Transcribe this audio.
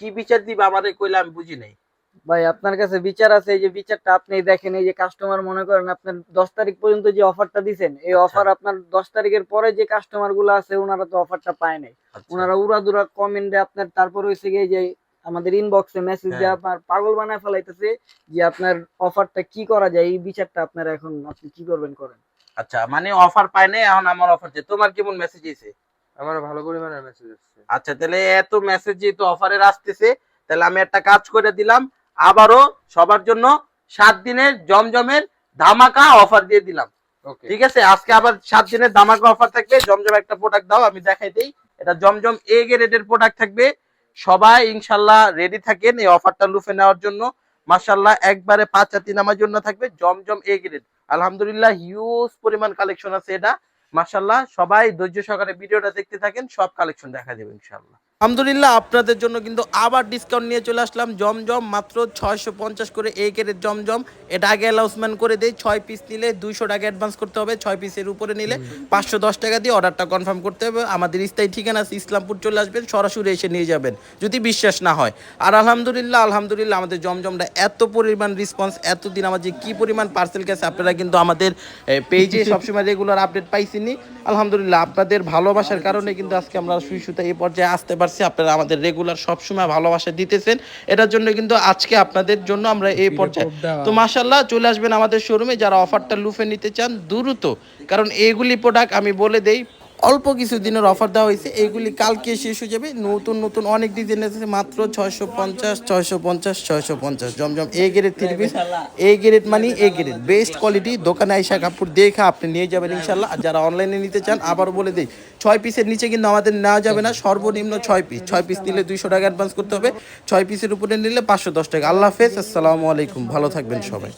কি বিচার দিবে আমাদের কইলে আমি বুঝি নাই ভাই আপনার কাছে বিচার আছে এই যে বিচারটা আপনি দেখেন এই যে কাস্টমার মনে করেন আপনার দশ তারিখ পর্যন্ত যে অফারটা দিছেন এই আচ্ছা। অফার আপনার দশ তারিখের পরে যে কাস্টমারগুলো আছে ওনারা তো অফারটা পায় নাই আচ্ছা। ওনারা উড়াদুরা কমেন্টে আপনার তারপর হয়েছে গিয়ে যে আমাদের ইনবক্সে মেসেজ দিয়ে। আপনার পাগল বানায় ফেলাইতেছে যে আপনার অফারটা কি করা যায় এই বিচারটা আপনার এখন আপনি কি করবেন করেন আচ্ছা মানে অফার পায় নাই এখন আমার অফার তোমার কেমন মেসেজ এসে আমার ভালো পরিমাণের মেসেজ আসছে। আচ্ছা তাহলে এত মেসেজ যেহেতু অফারের আসতেছে তাহলে আমি একটা কাজ করে দিলাম আবারও সবার জন্য সাত দিনের জমজমের ধামাকা অফার দিয়ে দিলাম। ঠিক আছে? আজকে আবার সাত দিনের ধামাকা অফার থাকবে জমজম একটা প্রোডাক্ট দাও আমি দেখাই দিই। এটা জমজম এ গ্রেডের প্রোডাক্ট থাকবে। সবাই ইনশাল্লাহ রেডি থাকেন এই অফারটা লুফে নেওয়ার জন্য। মাশাল্লাহ একবারে পাঁচ হাতি নামার জন্য থাকবে জমজম এ গ্রেড আলহামদুলিল্লাহ হিউজ পরিমাণ কালেকশন আছে এটা। মাশাল্লাহ সবাই ধৈর্য সহকারে ভিডিওটা দেখতে থাকেন সব কালেকশন দেখা যাবে ইনশাল্লাহ আলহামদুলিল্লাহ, আপনাদের জন্য কিন্তু আবার ডিসকাউন্ট নিয়ে চলে আসলাম। জমজম, মাত্র ছয়শো পঞ্চাশ করে এই কেরের জমজম। এটা আগে অ্যালাউন্সমেন্ট করে দেয় ছয় পিস নিলে দুইশো টাকা অ্যাডভান্স করতে হবে, ছয় পিসের উপরে নিলে পাঁচশো দশ টাকা দিয়ে অর্ডারটা কনফার্ম করতে হবে। আমাদের স্থায়ী ঠিকানা আছে, ইসলামপুর চলে আসবেন, সরাসরি এসে নিয়ে যাবেন, যদি বিশ্বাস না হয়। আর আলহামদুলিল্লাহ আলহামদুলিল্লাহ, আমাদের জমজমটা এত পরিমাণ রেসপন্স এতদিন আমার যে কি পরিমাণ পার্সেল গেছে, আপনারা কিন্তু আমাদের পেজে সবসময় রেগুলার আপডেট পাইছিনি আলহামদুলিল্লাহ, আপনাদের ভালোবাসার কারণে কিন্তু আজকে আমরা সুই সুতা এই পর্যায়ে আসতে পারছি আপনারা আমাদের রেগুলার সবসময় ভালোবাসা দিতেছেন। এটার জন্য কিন্তু আজকে আপনাদের জন্য আমরা এই পর্যায়ে তো মাসাল্লাহ চলে আসবেন আমাদের শোরুমে যারা অফারটা লুফে নিতে চান দ্রুত। কারণ এইগুলি প্রোডাক্ট আমি বলে দেই অল্প কিছু দিনের অফার দেওয়া হয়েছে। এইগুলি কালকে শেষ হয়ে যাবে। নতুন নতুন অনেক ডিজাইন আছে, মাত্র ছয়শো পঞ্চাশ ছয়শো পঞ্চাশ ছয়শো পঞ্চাশ। জমজম A grade three piece A grade মানে এ গ্রেড বেস্ট কোয়ালিটি দোকানে আইসা কাপড় দেখে আপনি নিয়ে যাবেন ইনশাল্লাহ আর যারা অনলাইনে নিতে চান আবার বলে দিই, ছয় পিসের নিচে কিন্তু আমাদের নেওয়া যাবে না। সর্বনিম্ন ছয় পিস ছয় পিস নিলে দুইশো টাকা অ্যাডভান্স করতে হবে। ছয় পিসের উপরে নিলে পাঁচশো দশ টাকা। আল্লাহ হাফেজ। আসসালামু আলাইকুম। ভালো থাকবেন সবাই।